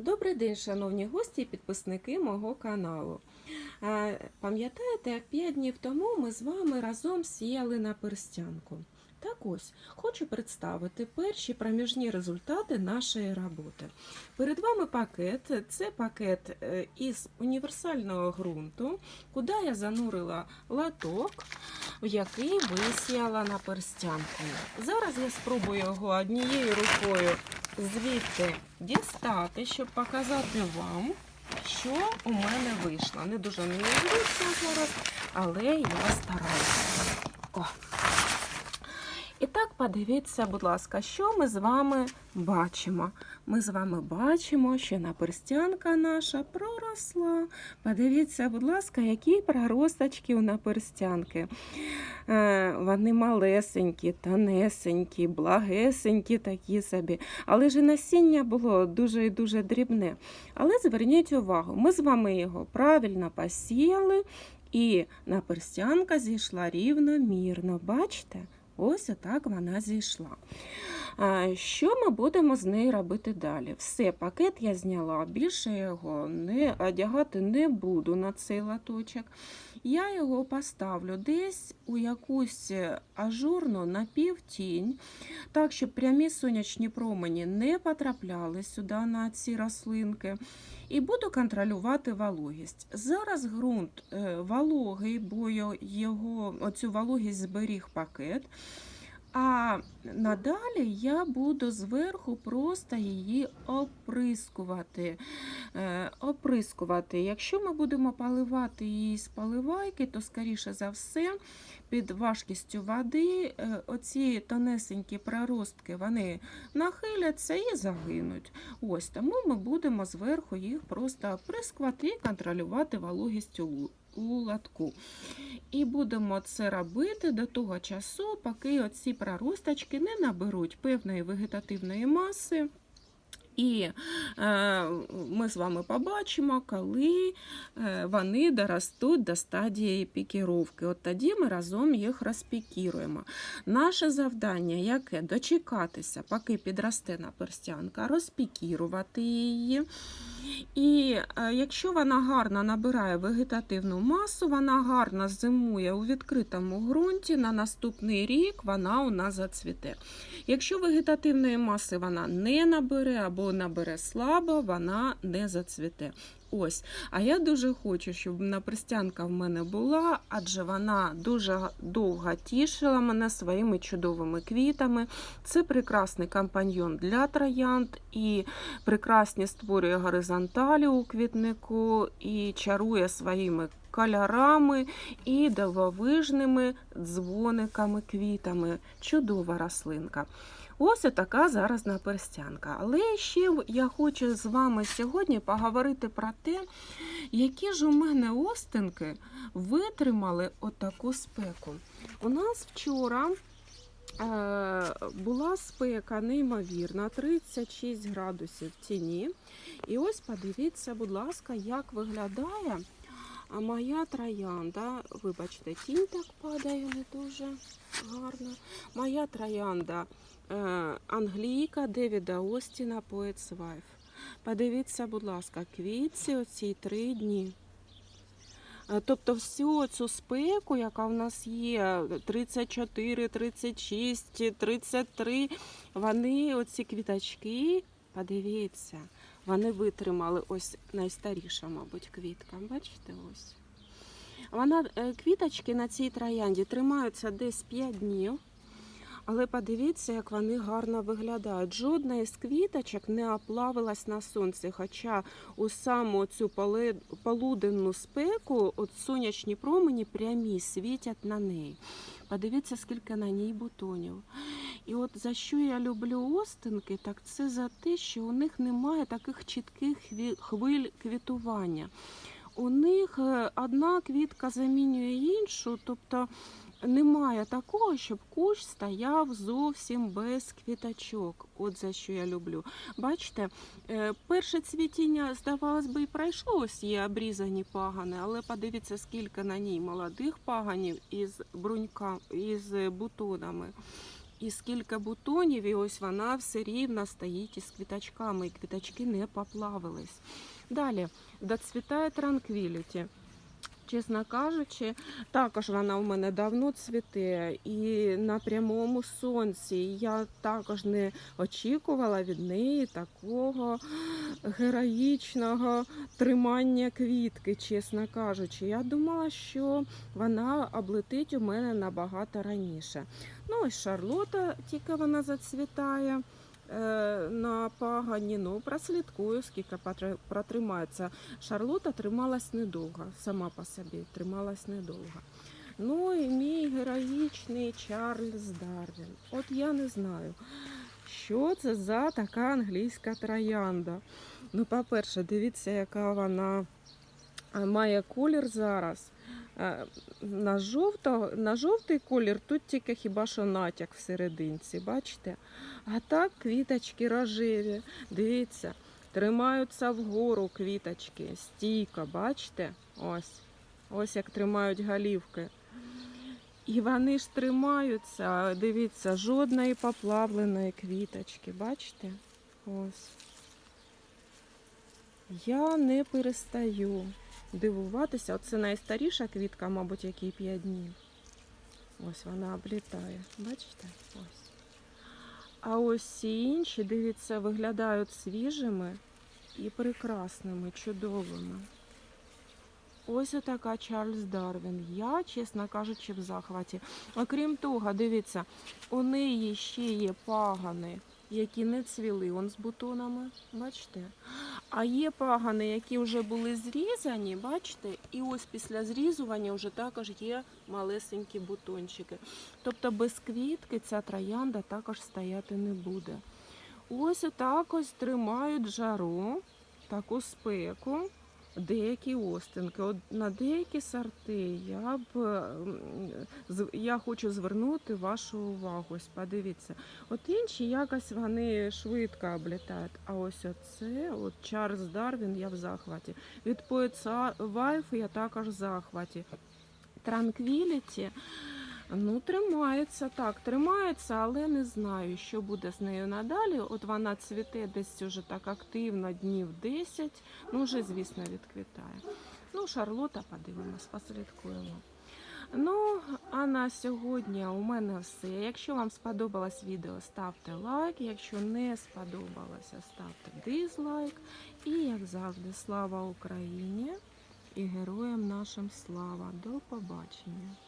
Добрий день, шановні гості і підписники мого каналу. Пам'ятаєте, як 5 днів тому ми з вами разом сіяли на перстянку? Так ось, хочу представити перші проміжні результати нашої роботи. Перед вами пакет. Це пакет е, із універсального ґрунту, куди я занурила латок, в який висіяла на перстянку. Зараз я спробую його однією рукою звідти дістати, щоб показати вам, що у мене вийшло. Не дуже мені зручно зараз, але я стараюся. О. І так, подивіться, будь ласка, що ми з вами бачимо. Ми з вами бачимо, що наперстянка наша проросла. Подивіться, будь ласка, які проросточки у наперстянки. Е, Вони малесенькі, тонесенькі, благесенькі такі собі. Але ж і насіння було дуже і дуже дрібне. Але зверніть увагу, ми з вами його правильно посіяли, і наперстянка зійшла рівномірно. Бачите? Ось отак вона зійшла. Що ми будемо з нею робити далі? Все, пакет я зняла, більше його не одягати не буду на цей латочок. Я його поставлю десь у якусь ажурну напівтінь, так, щоб прямі сонячні промені не потрапляли сюди на ці рослинки. І буду контролювати вологість. Зараз ґрунт е, вологий, бо його оцю вологість зберіг пакет. А надалі я буду зверху просто її оприскувати. Е, оприскувати. Якщо ми будемо поливати її з поливайки, то, скоріше за все, під важкістю води е, оці тонесенькі проростки вони нахиляться і загинуть. Ось Тому ми будемо зверху їх просто оприскувати і контролювати вологість у лу- у латку. І будемо це робити до того часу, поки оці проросточки не наберуть певної вегетативної маси. І е, ми з вами побачимо, коли е, вони доростуть до стадії пікіровки. От тоді ми разом їх розпікіруємо. Наше завдання яке дочекатися, поки підросте наперстянка, розпікірувати її. І е, якщо вона гарно набирає вегетативну масу, вона гарно зимує у відкритому ґрунті, на наступний рік вона у нас зацвіте. Якщо вегетативної маси вона не набере або набере слабо, вона не зацвіте. Ось, а я дуже хочу, щоб напристянка в мене була, адже вона дуже довго тішила мене своїми чудовими квітами. Це прекрасний компаньйон для троянд і прекрасні створює горизонталі у квітнику і чарує своїми кольорами і дивовижними дзвониками, квітами. Чудова рослинка. Ось така зараз наперстянка. Але ще я хочу з вами сьогодні поговорити про те, які ж у мене остинки витримали отаку спеку. У нас вчора е, була спека неймовірна, 36 градусів в тіні. І ось подивіться, будь ласка, як виглядає а моя троянда. Вибачте, тінь так падає не дуже гарно. Моя троянда е, англійка Девіда Остіна Poet's Wife. Подивіться, будь ласка, квітці оці три дні. Е, Тобто всю цю спеку, яка в нас є 34, 36, 33, вони, оці квіточки, подивіться, вони витримали ось найстаріша, мабуть, квітка. Бачите, ось. Вона, е, квіточки на цій троянді тримаються десь 5 днів. Але подивіться, як вони гарно виглядають. Жодна із квіточок не оплавилась на сонці, хоча у саму цю полуденну спеку от сонячні промені прямі світять на неї. Подивіться, скільки на ній бутонів. І от за що я люблю остинки, так це за те, що у них немає таких чітких хвиль квітування. У них е, одна квітка замінює іншу, тобто немає такого, щоб кущ стояв зовсім без квіточок. От за що я люблю. Бачите, е, перше цвітіння, здавалось би, і пройшло, ось є обрізані пагани, але подивіться, скільки на ній молодих паганів із брунька, із бутонами. І скільки бутонів, і ось вона все рівно стоїть із квіточками, і квіточки не поплавились. Далі доцвітає транквіліті. Чесно кажучи, також вона у мене давно цвіте і на прямому сонці. Я також не очікувала від неї такого героїчного тримання квітки, чесно кажучи. Я думала, що вона облетить у мене набагато раніше. Ну, ось Шарлота, тільки вона зацвітає. Е, На пагані, ну прослідкую, скільки протримається. Шарлота трималась недовго, сама по собі трималась недовго. Ну і мій героїчний Чарльз Дарвін. От я не знаю, що це за така англійська троянда. Ну, по-перше, дивіться, яка вона е, має колір зараз. Е, На, жовто, на жовтий колір тут тільки хіба що натяк всерединці, бачите? А так квіточки рожеві. Дивіться, тримаються вгору квіточки, стійко, бачите? Ось. Ось як тримають голівки. І вони ж тримаються, дивіться, жодної поплавленої квіточки, бачите? Ось. Я не перестаю дивуватися. Оце найстаріша квітка, мабуть, якій 5 днів. Ось вона облітає. Бачите? Ось. А ось всі інші, дивіться, виглядають свіжими і прекрасними, чудовими. Ось отака Чарльз Дарвін. Я, чесно кажучи, в захваті. Окрім того, дивіться, у неї ще є пагани, які не цвіли он з бутонами. Бачите? А є пагани, які вже були зрізані, бачите, і ось після зрізування вже також є малесенькі бутончики. Тобто без квітки ця троянда також стояти не буде. Ось отак ось тримають жару, таку спеку. Деякі остинки, От на деякі сорти я б я хочу звернути вашу увагу. Ось подивіться. От інші якось вони швидко облітають. А ось оце, от Чарльз Дарвін, я в захваті. Від поетса Вайф я також в захваті. Транквіліті. Ну, тримається так, тримається, але не знаю, що буде з нею надалі. От вона цвіте десь уже так активно, днів 10. Ну, вже, звісно, відквітає. Ну, Шарлота, подивимось, послідкуємо. Ну, а на сьогодні у мене все. Якщо вам сподобалось відео, ставте лайк. Якщо не сподобалося, ставте дизлайк. І, як завжди, слава Україні і героям нашим слава. До побачення!